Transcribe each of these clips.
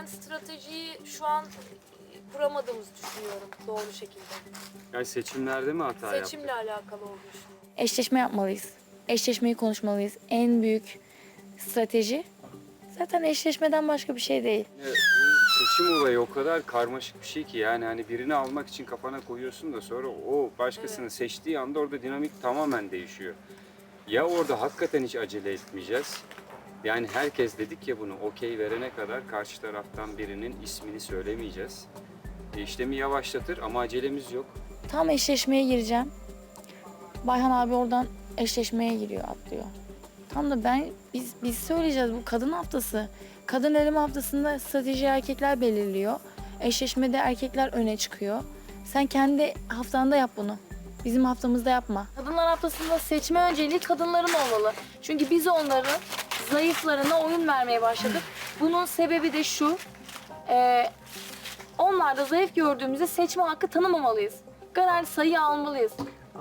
ben stratejiyi şu an kuramadığımızı düşünüyorum doğru şekilde. Yani seçimlerde mi hata yaptık? Seçimle alakalı olduğunu düşünüyorum. Eşleşme yapmalıyız. Eşleşmeyi konuşmalıyız. En büyük strateji zaten eşleşmeden başka bir şey değil. Ya, bu seçim olayı o kadar karmaşık bir şey ki yani hani birini almak için kafana koyuyorsun da sonra o başkasını seçtiği anda orada dinamik tamamen değişiyor. Ya orada hakikaten hiç acele etmeyeceğiz. Yani herkes dedik ya bunu okey verene kadar karşı taraftan birinin ismini söylemeyeceğiz. E, işlemi yavaşlatır ama acelemiz yok. Tam eşleşmeye gireceğim. Bayhan abi oradan eşleşmeye giriyor, atlıyor. Tam da ben biz biz söyleyeceğiz bu kadın haftası. Kadın eleme haftasında strateji erkekler belirliyor. Eşleşmede erkekler öne çıkıyor. Sen kendi haftanda yap bunu. Bizim haftamızda yapma. Kadınlar haftasında seçme önceliği kadınların olmalı. Çünkü biz onların zayıflarına oyun vermeye başladık. Bunun sebebi de şu. Ee, onlarda zayıf gördüğümüzde seçme hakkı tanımamalıyız. Garanti sayı almalıyız.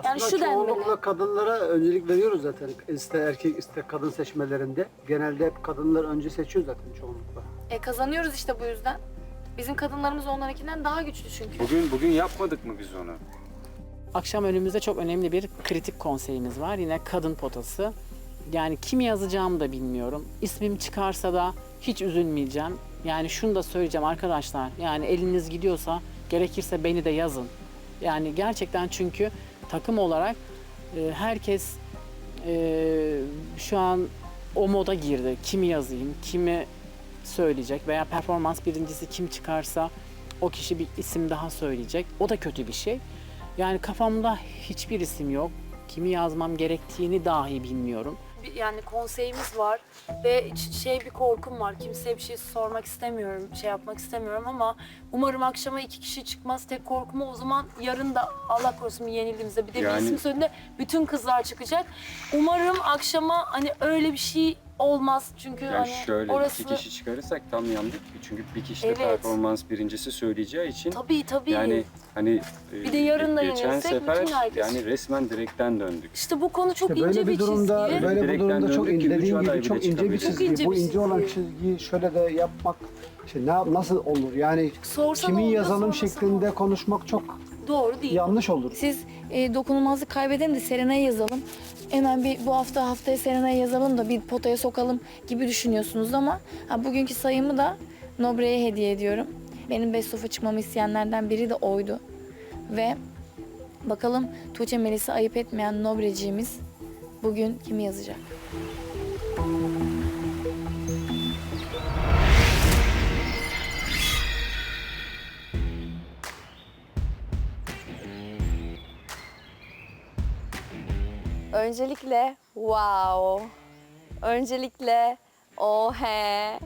Yani Aslında şu denmeli. çoğunlukla kadınlara öncelik veriyoruz zaten. İster erkek ister kadın seçmelerinde. Genelde hep kadınlar önce seçiyor zaten çoğunlukla. E kazanıyoruz işte bu yüzden. Bizim kadınlarımız onlarınkinden daha güçlü çünkü. Bugün bugün yapmadık mı biz onu? Akşam önümüzde çok önemli bir kritik konseyimiz var. Yine kadın potası. Yani kimi yazacağımı da bilmiyorum. İsmim çıkarsa da hiç üzülmeyeceğim. Yani şunu da söyleyeceğim arkadaşlar. Yani eliniz gidiyorsa gerekirse beni de yazın. Yani gerçekten çünkü takım olarak e, herkes e, şu an o moda girdi. Kimi yazayım, kimi söyleyecek veya performans birincisi kim çıkarsa o kişi bir isim daha söyleyecek. O da kötü bir şey. Yani kafamda hiçbir isim yok. Kimi yazmam gerektiğini dahi bilmiyorum. Bir- Yani konseyimiz var ve şey bir korkum var. Kimseye bir şey sormak istemiyorum, şey yapmak istemiyorum ama umarım akşama iki kişi çıkmaz. Tek korkum o. zaman yarın da Allah korusun yenildiğimizde bir de Yani- bir isim söylediğinde bütün kızlar çıkacak. Umarım akşama hani öyle bir şey olmaz. Çünkü Yani hani şöyle orası iki kişi çıkarırsak tam yandık. Çünkü bir kişi de Evet. performans birincisi söyleyeceği için tabii tabii. yani hani e, Bir de yarın da geçen sefer yani resmen direkten döndük. İşte bu konu çok İşte ince böyle bir durumda çizgi. böyle bu Direkten durumda çok ince gibi çok ince bir çizgi. Çok ince bu bir ince olan çizgi. çizgiyi şöyle de yapmak işte ne yap- nasıl olur? Yani Sorsan kimin olmaz, yazalım şeklinde olmaz. konuşmak çok Doğru değil. yanlış olur. Siz e, dokunulmazlık kaybedelim de Serena'yı yazalım. Hemen bir bu hafta haftaya Serena'yı yazalım da bir potaya sokalım gibi düşünüyorsunuz ama ha, bugünkü sayımı da Nobre'ye hediye ediyorum. Benim best of'a çıkmamı isteyenlerden biri de oydu. Ve bakalım Tuğçe Melis'i ayıp etmeyen Nobreciğimiz bugün kimi yazacak? Öncelikle wow. Öncelikle oh he.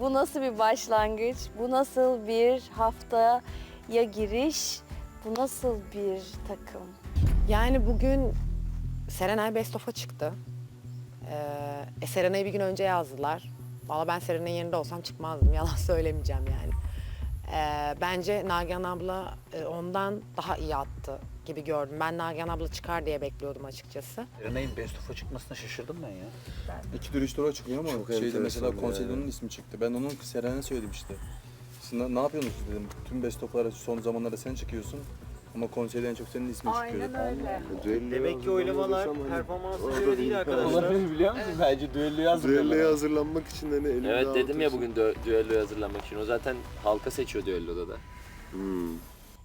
Bu nasıl bir başlangıç? Bu nasıl bir haftaya giriş? Bu nasıl bir takım? Yani bugün Serenay Best of'a çıktı. Ee, e, Serenay'ı bir gün önce yazdılar. Valla ben Serenay'ın yerinde olsam çıkmazdım. Yalan söylemeyeceğim yani. Ee, bence Nagihan abla e, ondan daha iyi attı gibi gördüm. Ben Nagihan abla çıkar diye bekliyordum açıkçası. Renay'ın Best of'a çıkmasına şaşırdım ben ya. İki tur üç tura çıkıyor ama Çok şeyde enteresan mesela konseylonun ismi çıktı. Ben onun Seren'e söyledim işte. Siz ne, ne yapıyorsunuz dedim. Tüm best of'lara son zamanlarda sen çıkıyorsun. Ama konseyde en çok senin ismin çıkıyor. Demek ki oylamalar performansa göre değil arkadaşlar. biliyor musun? Bence düelloya Düelloya hazırlanmak için hani elinde Evet dedim ya bugün dü- düelloya hazırlanmak için. O zaten halka seçiyor düelloda da. Hmm.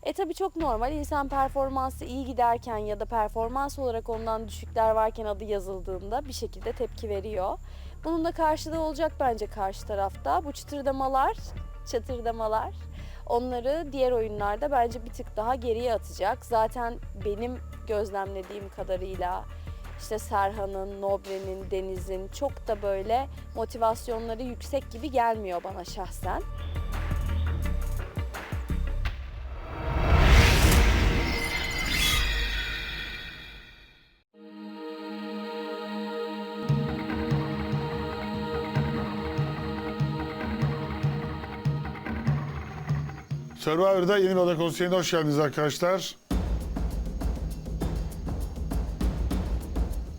E tabii çok normal. İnsan performansı iyi giderken ya da performans olarak ondan düşükler varken adı yazıldığında bir şekilde tepki veriyor. Bunun da karşılığı olacak bence karşı tarafta. Bu çıtırdamalar, çatırdamalar onları diğer oyunlarda bence bir tık daha geriye atacak. Zaten benim gözlemlediğim kadarıyla işte Serhan'ın, Nobre'nin, Deniz'in çok da böyle motivasyonları yüksek gibi gelmiyor bana şahsen. Survivor'da yeni bir oda konseyine hoş geldiniz arkadaşlar.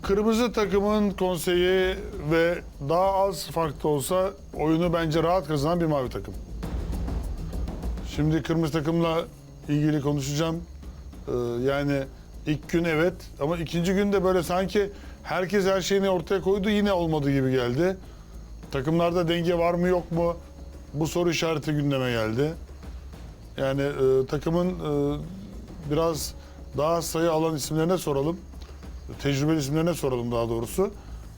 Kırmızı takımın konseyi ve daha az farklı olsa oyunu bence rahat kazanan bir mavi takım. Şimdi kırmızı takımla ilgili konuşacağım. Ee, yani ilk gün evet ama ikinci günde böyle sanki herkes her şeyini ortaya koydu yine olmadı gibi geldi. Takımlarda denge var mı yok mu? Bu soru işareti gündeme geldi. Yani e, takımın e, biraz daha sayı alan isimlerine soralım. Tecrübeli isimlerine soralım daha doğrusu.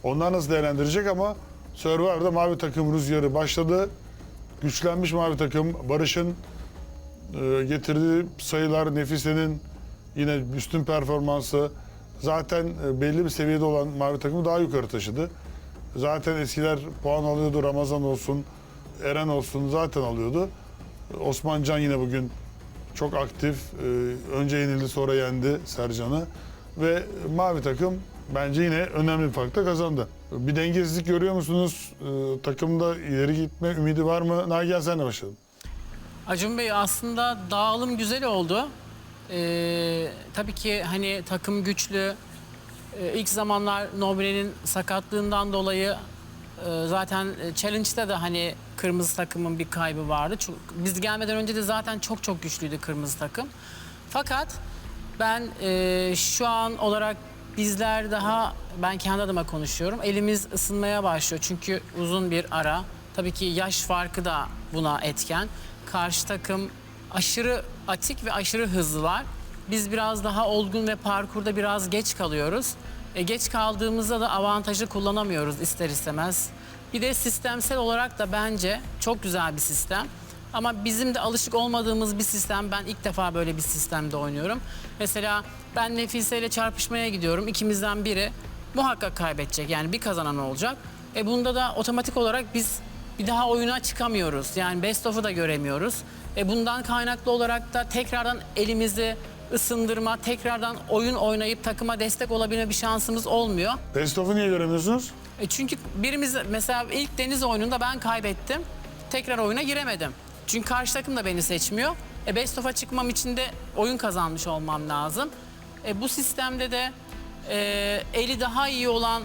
Onlar nasıl değerlendirecek ama Survivor'da mavi takım rüzgarı başladı. Güçlenmiş mavi takım. Barış'ın e, getirdiği sayılar, Nefise'nin yine üstün performansı zaten e, belli bir seviyede olan mavi takımı daha yukarı taşıdı. Zaten eskiler puan alıyordu. Ramazan olsun, Eren olsun zaten alıyordu. Osman Can yine bugün çok aktif. E, Önce yenildi sonra yendi Sercan'ı. Ve mavi takım bence yine önemli bir farkla kazandı. Bir dengesizlik görüyor musunuz? E, Takımda ileri gitme ümidi var mı? Nagihan senle başlayalım. Acun Bey aslında dağılım güzel oldu. Ee, tabii ki hani takım güçlü. Ee, ilk zamanlar Nobre'nin sakatlığından dolayı e, zaten e, Challenge'da da hani kırmızı takımın bir kaybı vardı. Çok, biz gelmeden önce de zaten çok çok güçlüydü kırmızı takım. Fakat ben e, şu an olarak bizler daha ben kendi adıma konuşuyorum. Elimiz ısınmaya başlıyor çünkü uzun bir ara. Tabii ki yaş farkı da buna etken. Karşı takım aşırı atik ve aşırı hızlılar. Biz biraz daha olgun ve parkurda biraz geç kalıyoruz. E, geç kaldığımızda da avantajı kullanamıyoruz ister istemez. Bir de sistemsel olarak da bence çok güzel bir sistem. Ama bizim de alışık olmadığımız bir sistem. Ben ilk defa böyle bir sistemde oynuyorum. Mesela ben Nefise ile çarpışmaya gidiyorum. İkimizden biri muhakkak kaybedecek. Yani bir kazanan olacak. E bunda da otomatik olarak biz bir daha oyuna çıkamıyoruz. Yani best of'u da göremiyoruz. E bundan kaynaklı olarak da tekrardan elimizi ısındırma, tekrardan oyun oynayıp takıma destek olabilme bir şansımız olmuyor. Best of'u niye göremiyorsunuz? E çünkü birimiz mesela ilk deniz oyununda ben kaybettim. Tekrar oyuna giremedim. Çünkü karşı takım da beni seçmiyor. E best of'a çıkmam için de oyun kazanmış olmam lazım. E bu sistemde de e, eli daha iyi olan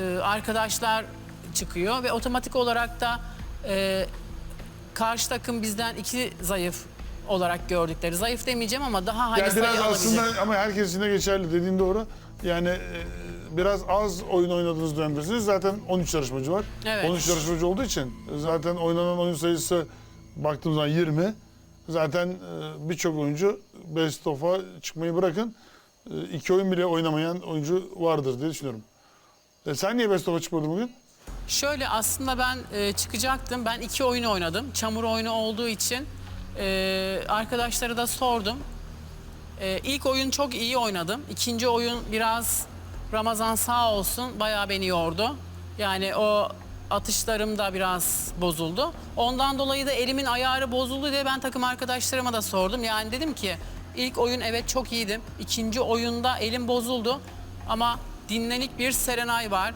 e, arkadaşlar çıkıyor ve otomatik olarak da e, karşı takım bizden iki zayıf olarak gördükleri. Zayıf demeyeceğim ama daha hani Yani sayı biraz alabilecek. aslında ama herkes için de geçerli dediğin doğru. Yani e, biraz az oyun oynadığınız dönemdesiniz. Zaten 13 yarışmacı var. Evet. 13 yarışmacı olduğu için zaten oynanan oyun sayısı baktığımız zaman 20. Zaten e, birçok oyuncu best of'a çıkmayı bırakın. e, iki oyun bile oynamayan oyuncu vardır diye düşünüyorum. E, sen niye best of'a çıkmadın bugün? Şöyle aslında ben e, çıkacaktım. Ben iki oyun oynadım. Çamur oyunu olduğu için e, arkadaşlara da sordum. E, ilk oyun çok iyi oynadım. İkinci oyun biraz Ramazan sağ olsun bayağı beni yordu. Yani o atışlarım da biraz bozuldu. Ondan dolayı da elimin ayarı bozuldu diye ben takım arkadaşlarıma da sordum. Yani dedim ki ilk oyun evet çok iyiydim. İkinci oyunda elim bozuldu. Ama dinlenik bir Serenay var.